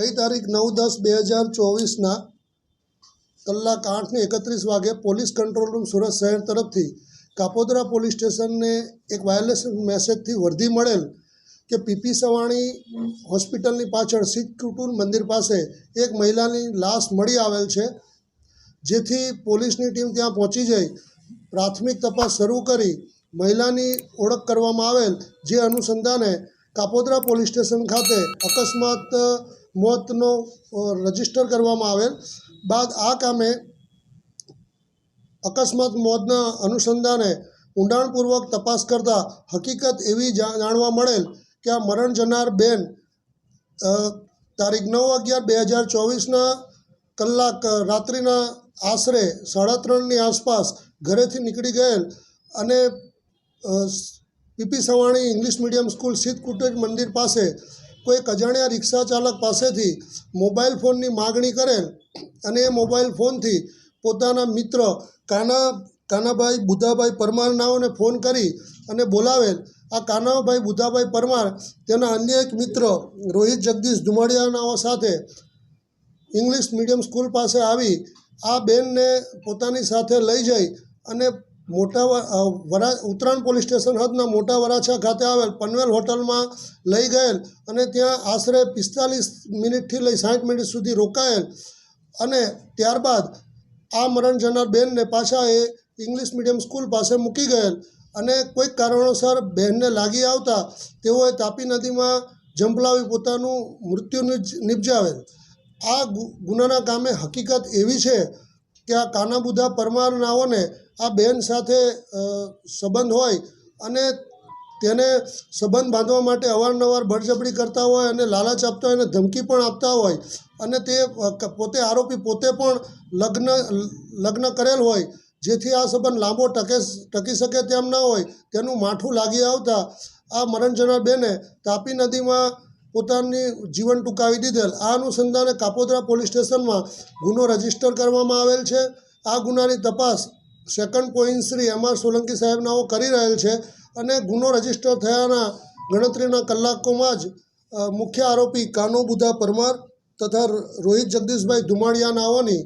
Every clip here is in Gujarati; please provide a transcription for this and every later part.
ગઈ તારીખ નવ દસ બે હજાર ચોવીસના કલાક આઠને એકત્રીસ વાગે પોલીસ કંટ્રોલ રૂમ સુરત શહેર તરફથી કાપોદરા પોલીસ સ્ટેશનને એક વાયરલેસ મેસેજથી વર્ધી મળેલ કે પીપી સવાણી હોસ્પિટલની પાછળ શીખ કુટુંબ મંદિર પાસે એક મહિલાની લાશ મળી આવેલ છે, જેથી પોલીસની ટીમ ત્યાં પહોંચી જઈ પ્રાથમિક તપાસ શરૂ કરી મહિલાની ઓળખ કરવામાં આવેલ, જે અનુસંધાને કાપોદ્રા પોલીસ સ્ટેશન ખાતે અકસ્માત મોતનો રજિસ્ટર કરવામાં આવેલ. બાદ આ કામે અકસ્માત મોતના અનુસંધાને ઊંડાણપૂર્વક તપાસ કરતાં હકીકત એવી જાણવા મળેલ કે આ મરણ જનાર બેન તારીખ નવ અગિયાર બે હજાર ચોવીસના કલાક રાત્રિના આશરે સાડા ત્રણની આસપાસ ઘરેથી નીકળી ગયેલ અને PP Savani English medium school શીત કુટેજ મંદિર પાસે કોઈ અજાણ્યા રિક્ષા ચાલક પાસેથી મોબાઈલ ફોનની માગણી કરેલ અને એ મોબાઈલ ફોનથી પોતાના મિત્ર કાના, કાનાભાઈ બુધાભાઈ પરમાર નાઓને ફોન કરી અને બોલાવેલ. આ કાનાભાઈ બુધાભાઈ પરમાર તેના અન્ય એક મિત્ર રોહિત જગદીશ ધુમાડિયાનાઓ સાથે ઇંગ્લિશ મીડિયમ સ્કૂલ પાસે આવી. આ બેનને પોતાની સાથે લઈ જઈ અને મોટા વરા ઉત્તરાયણ પોલીસ સ્ટેશન હદના મોટા વરાછા ખાતે આવેલ પનવેલ હોટલમાં લઈ ગયેલ અને ત્યાં આશરે પિસ્તાલીસ મિનિટથી લઈ સાઠ મિનિટ સુધી રોકાયેલ. અને ત્યારબાદ આ મરણ જનાર બેનને પાછા એ ઇંગ્લિશ મીડિયમ સ્કૂલ પાસે મૂકી ગયેલ અને કોઈક કારણોસર બહેનને લાગી આવતા તેઓએ તાપી નદીમાં ઝંપલાવી પોતાનું મૃત્યુ નિપજાવેલ. આ ગુનાના કામે હકીકત એવી છે કે આ કાનાબુધા પરમાર નાઓને આ બેન સાથે સંબંધ હોય અને તેને સંબંધ બાંધવા માટે અવારનવાર બળજબરી કરતા હોય અને લાલચ આપતા હોય અને ધમકી પણ આપતા હોય અને તે પોતે આરોપી પોતે પણ લગ્ન લગ્ન કરેલ હોય, જેથી આ સંબંધ લાંબો ટકે, ટકી શકે તેમ ન હોય, તેનું માઠું લાગી આવતા આ મરણ બેને તાપી નદીમાં પોતાની જીવન ટૂંકાવી દીધેલ. આ અનુસંધાને કાપોદ્રા પોલીસ સ્ટેશનમાં ગુનો રજિસ્ટર કરવામાં આવેલ છે. આ ગુનાની તપાસ second point Shri M R Solanki સાહેબનાઓ કરી રહેલ છે અને ગુનો રજિસ્ટર થયાના ગણતરીના કલાકોમાં જ મુખ્ય આરોપી કાનો બુધા પરમાર તથા રોહિત જગદીશભાઈ ધુમાડિયા નાઓની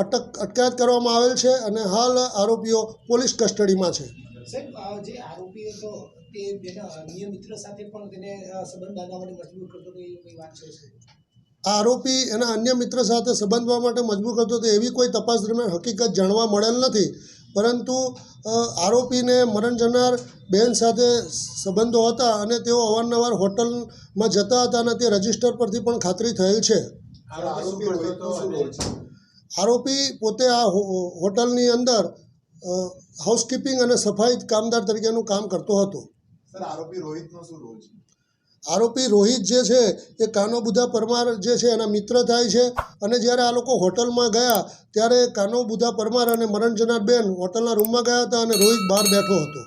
અટક, અટકાયત કરવામાં આવેલ છે અને હાલ આરોપીઓ પોલીસ કસ્ટડીમાં છે. સાહેબ આ જે આરોપી હતો તે બેના અન્ય મિત્ર સાથે પણ તેને સંબંધ બાંધવા માટે મજબૂર કરતો તો કોઈ વાત છે આરોપી એના અન્ય મિત્ર સાથે સંબંધવા માટે મજબૂર કરતો હતો એવી કોઈ તપાસ દરમિયાન હકીકત જાણવા મળેલ નથી. પરંતુ આરોપીને મરણ જનાર બહેન સાથે સંબંધો હતા અને તેઓ અવારનવાર હોટલમાં જતા હતા અને તે રજિસ્ટર પરથી પણ ખાતરી થયેલ છે. આરોપી પોતે આ હોટલની અંદર હાઉસકીપિંગ અને સફાઈ કામદાર તરીકેનું કામ કરતો હતો. સર આરોપી રોહિતનો શું રોલ છે? આરોપી રોહિત જે છે એ કાનો બુધા પરમાર જે છે એના મિત્ર થાય છે. અને જ્યારે આ લોકો હોટલમાં ગયા ત્યારે કાનો બુધા પરમાર અને મરણ જનાર બેન હોટલના રૂમમાં ગયા હતા અને રોહિત બહાર બેઠો હતો.